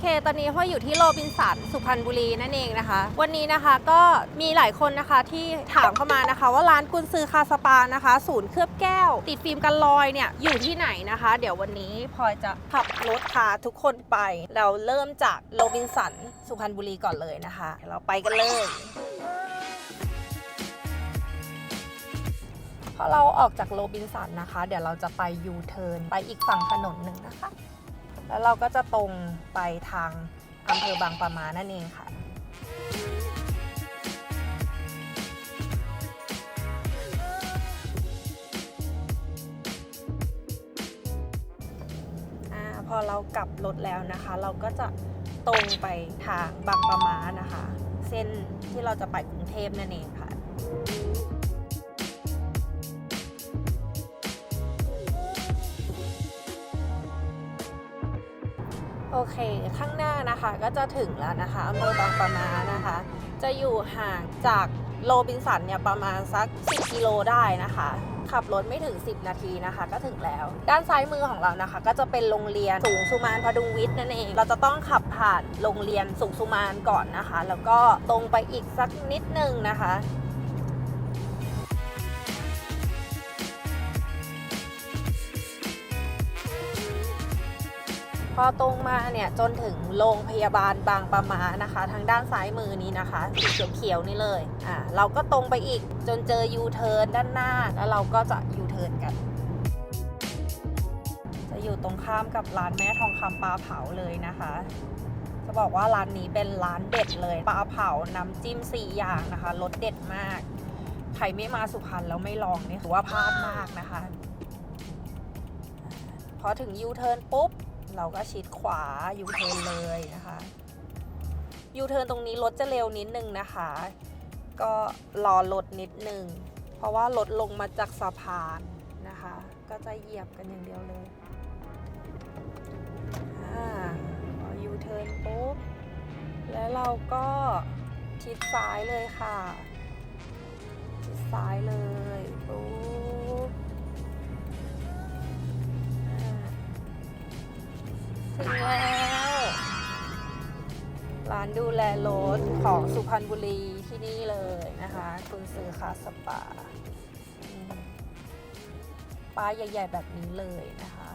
เค ตอนนี้พ่ออยู่ที่โรบินสันสุพรรณบุรีนั่นเองนะคะ วันนี้นะคะก็มีหลายคนนะคะที่ถามเข้ามานะคะ ว่าร้านกุนซือคาสปานะคะ ศูนย์เคลือบแก้ว ติดฟิล์มกันรอยเนี่ยอยู่ที่ไหนนะคะ เดี๋ยววันนี้พลอยจะขับรถพาทุกคนไป เราเริ่มจากโรบินสันสุพรรณบุรีก่อนเลยนะคะ เราไปกันเลยพอเราออกจากโรบินสันนะคะ เดี๋ยวเราจะไปยูเทิร์นไปอีกฝั่งถนนหนึ่งนะคะ แล้วเราก็จะตรงไปทางอำเภอบางปะมานั่นเองค่ะ พอเรากลับรถแล้วนะคะ เราก็จะตรงไปทางบางปะมานะคะ เส้นที่เราจะไปกรุงเทพนั่นเองค่ะ อเค ข้างหน้านะคะก็จะถึงแล้วนะคะอำเภอบางปะมานะคะ จะอยู่ห่างจากโรบินสันเนี่ยประมาณสัก 10 กิโลได้นะคะ ขับรถไม่ถึง 10 นาทีนะคะ ก็ถึงแล้ว ด้านซ้ายมือของเรานะคะ ก็จะเป็นโรงเรียนสูงสุมานพดุงวิทย์นั่นเอง เราจะต้องขับผ่านโรงเรียนสูงสุมานก่อนนะคะ แล้วก็ตรงไปอีกสักนิดนึงนะคะ พอตรงมาเนี่ยจนถึงโรงพยาบาลบางปะมานะคะ ทางด้านซ้ายมือนี้นะคะสีเขียวๆนี่เลยอ่าเราก็ตรงไปอีกจนเจอยูเทิร์นด้านหน้า แล้วเราก็จะยูเทิร์นกัน จะอยู่ตรงข้ามกับร้านแม่ทองคำปลาเผาเลยนะคะจะบอกว่าร้านนี้เป็นร้านเด็ดเลยปลาเผาน้ำจิ้มสี่อย่างนะคะรสเด็ดมาก ใครไม่มาสุพรรณแล้วไม่ลองนี่ถือว่าพลาดมากนะคะ พอถึงยูเทิร์นปุ๊บ เราก็ชิดขวายูเทิร์นเลยนะคะยูเทิร์นตรงนี้รถจะเร็วนิดนึงนะคะ ก็รอรถนิดนึง เพราะว่ารถลงมาจากสะพานนะคะ ก็จะเหยียบกันอย่างเดียวเลยอ่าพอยูเทิร์นปุ๊บ แล้วเราก็ชิดซ้ายเลยค่ะชิดซ้ายเลยปุ๊บ ถึงแล้ว ร้านดูแลรถของสุพรรณบุรีที่นี่เลยนะคะคุณซื้อคาสปาป้ายใหญ่ ๆ แบบนี้เลยนะคะ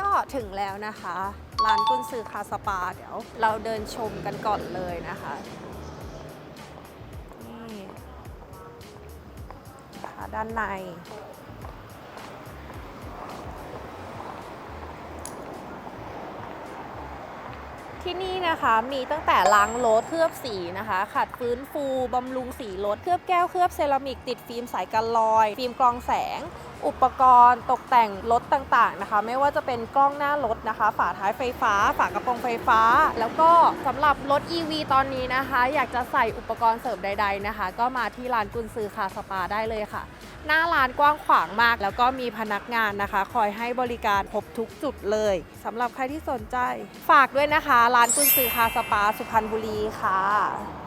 ก็ถึงแล้วนะคะ ร้านกุนซือคาสปา เดี๋ยวเราเดินชมกันก่อนเลยนะคะ ด้านใน ที่นี่นะคะมีตั้งแต่ล้างรถเคลือบสีนะคะ ขัดฟื้นฟูบำรุงสีรถเคลือบแก้วเคลือบเซรามิกติดฟิล์มสายกันรอย ฟิล์มกรองแสงอุปกรณ์ตกแต่งรถต่างๆนะคะ ไม่ว่าจะเป็นกล้องหน้ารถนะคะ ฝาท้ายไฟฟ้า ฝากระโปรงไฟฟ้า แล้วก็สำหรับรถ EV ตอนนี้นะคะ อยากจะใส่อุปกรณ์เสริมใด ๆนะคะ ก็มาที่ร้านกุนซือคาสปาได้เลยค่ะ หน้าร้านกว้างขวางมาก แล้วก็มีพนักงานนะคะ คอยให้บริการครบทุกจุดเลยสำหรับใครที่สนใจ ฝากด้วยนะคะ ร้านกุนซือคาสปาสุพรรณบุรีค่ะ